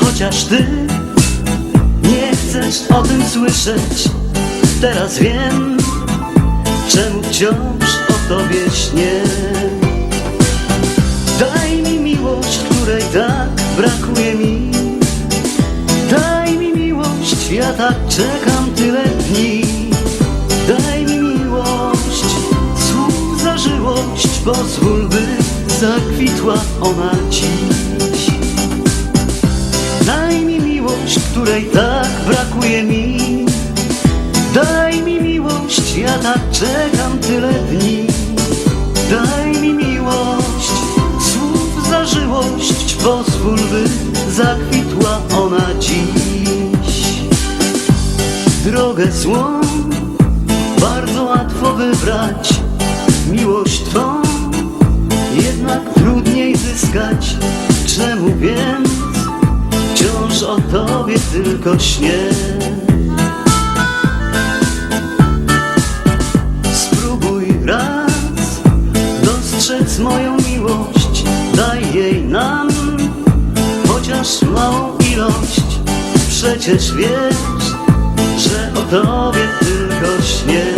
Chociaż ty nie chcesz o tym słyszeć. Teraz wiem, czemu wciąż o tobie śnię. Daj mi miłość, której tak brakuje mi. Daj mi miłość, ja tak czekam tyle dni. Daj mi miłość, słów zażyłość Pozwól, by zakwitła ona dziś Daj mi miłość, której tak brakuje mi. Daj mi miłość, ja tak czekam tyle dni. Daj mi miłość, słów zażyłość Pozwól, by zakwitła ona dziś. Drogę złą bardzo łatwo wybrać Miłość Twą jednak trudniej zyskać. Czemu o Tobie tylko śnię Spróbuj raz dostrzec moją miłość Daj jej nam chociaż małą ilość. Przecież wiesz, że o Tobie tylko śnię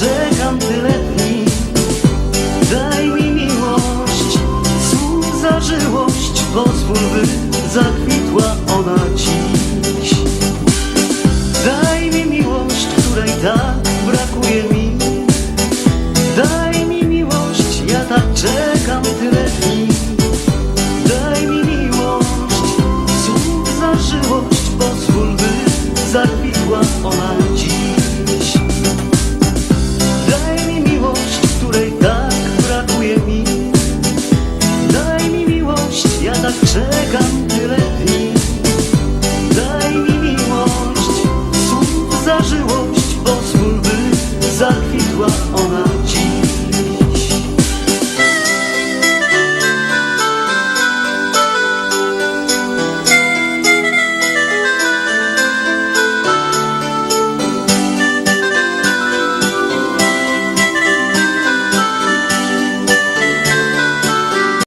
czekam tyle dni. Daj mi miłość, słów zażyłość, pozwól by zakwitła ona dziś. Daj mi miłość, której tak brakuje mi. Daj mi miłość, ja tak czekam tyle dni. toi on a jean.